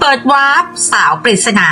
เปิดวาร์ปสาวปริศนา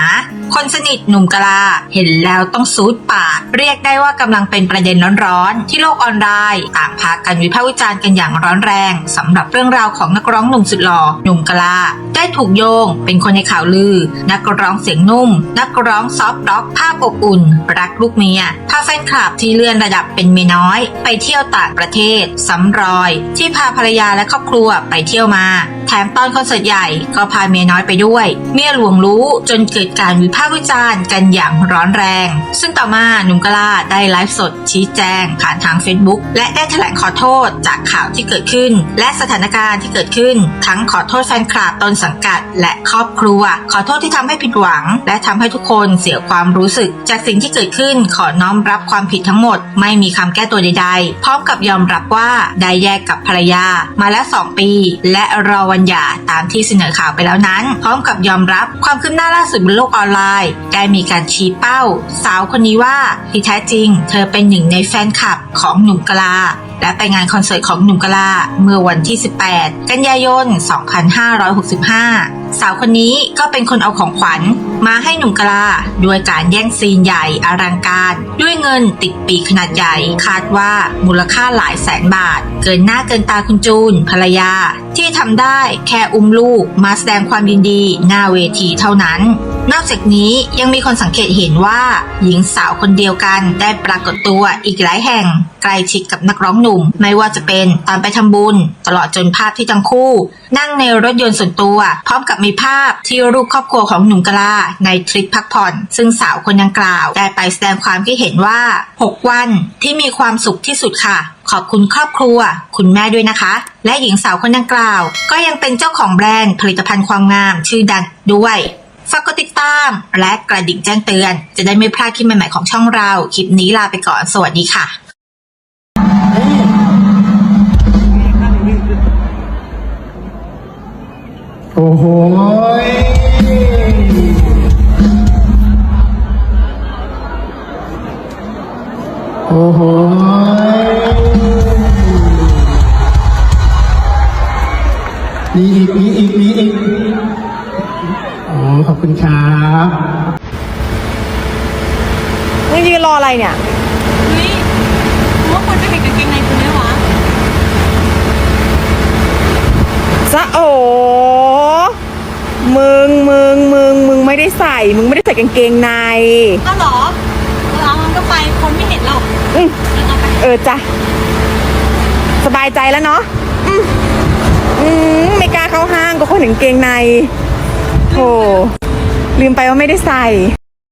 คนสนิทหนุ่มกะลาเห็นแล้วต้องซูดปาก เรียกได้ว่ากำลังเป็นประเด็นร้อนๆ ที่โลกออนไลน์ต่างพากันวิพากษ์วิจารณ์กันอย่างร้อนแรงสำหรับเรื่องราวของนักร้องหนุ่มสุดหล่อหนุ่มกะลา ได้ถูกโยง เป็นคนในข่าวลือ นักร้องเสียงนุ่ม นักร้องซอฟต์ร็อกภาพอบอุ่น รักลูกเมียพาแฟนคลับที่เลื่อนระดับเป็นเมียน้อย ไปเที่ยวต่างประเทศซ้ำรอย ที่พาภรรยาและครอบครัวไปเที่ยวมา แถมตอนคอนเสิร์ตใหญ่ก็พาเมียน้อยไปด้วย เมียหลวงรู้จนเกิดการวิพากษ์วิจารณ์กันอย่างร้อนแรง ซึ่งต่อมาหนุ่มกะลาได้ไลฟ์สดชี้แจงผ่านทาง Facebook และได้แถลงขอโทษจากข่าวที่เกิดขึ้น และสถานการณ์ที่เกิดขึ้น ทั้งขอโทษแฟนคลับต้นสังกัด และครอบครัว ขอโทษที่ทำให้ผิดหวัง และทำให้ทุกคนเสียความรู้สึก จากสิ่งที่เกิดขึ้นขอน้อมรับความผิดทั้งหมด ไม่มีคำแก้ตัวใด ๆ พร้อมกับยอมรับว่าได้แยกกับภรรยา มาแล้ว 2 ปี และรอวันหย่าตามที่เสนอข่าวไปแล้วนั้น พร้อมกับยอมรับความคืบหน้าล่าสุดบนโลกออนไลน์ได้มีการชี้เป้า สาวคนนี้ว่าที่แท้จริง เธอเป็นหนึ่งในแฟนคลับของหนุ่มกลาและไปงานคอนเสิร์ตของหนุ่มกลาเมื่อวันที่ 18 กันยายน 2565 สาวคนนี้ก็เป็นคนเอาของขวัญมาให้หนุ่มกลาด้วยการแย่งซีนใหญ่อลังการ ด้วยเงินติดปีกขนาดใหญ่ คาดว่ามูลค่าหลายแสนบาท เกินหน้าเกินตาคุณจูนภรรยา ที่ทำได้แค่อุ้มลูกมาแสดงความยินดีหน้าเวทีเท่านั้น นอกจากนี้ยังมีคนสังเกตเห็นว่า หญิงสาวคนเดียวกันได้ปรากฏตัวอีกหลายแห่ง กล้ชิดกับนักร้องหนุ่ม ไม่ว่าจะเป็นตอนไปทำบุญ ตลอดจนภาพที่ทั้งคู่ นั่งในรถยนต์ส่วนตัว พร้อมกับมีภาพที่รูปครอบครัวของหนุ่มกลาในทริปพักผ่อน ซึ่งสาวคนดังกล่าว ได้ไปแสดงความคิดเห็นว่า 6 วันที่มีความสุขที่สุดค่ะขอบคุณครอบครัว คุณแม่ด้วยนะคะ และหญิงสาวคนดังกล่าว ก็ยังเป็นเจ้าของแบรนด์ผลิตภัณฑ์ความงาม ชื่อดังด้วยฝากกดติดตาม และกระดิ่งแจ้งเตือน จะได้ไม่พลาดคลิปใหม่ๆของช่องเรา คลิปนี้ลาไปก่อน สวัสดีค่ะ โอ้โหโอ้โหมีอีกมีอีกมีอีกโอ้ขอบคุณครับมึงยืนรออะไรเนี่ยเฮ้ยผมว่าคนจะเห็นกางเกงในคุณไหมวะซะโอ มึง มึง มึง มึง ไม่ได้ใส่มึงไม่ได้ใส่กางเกงในอ้าวเหรอเออเอามันก็ไปคนไม่เห็นหรอกอืมเอาไปเออจ้ะสบายใจแล้วเนาะอืมอืมไม่กล้าเข้าห้างก็คนเห็นกางเกงในโธ่ลืมไปว่าไม่ได้ใส่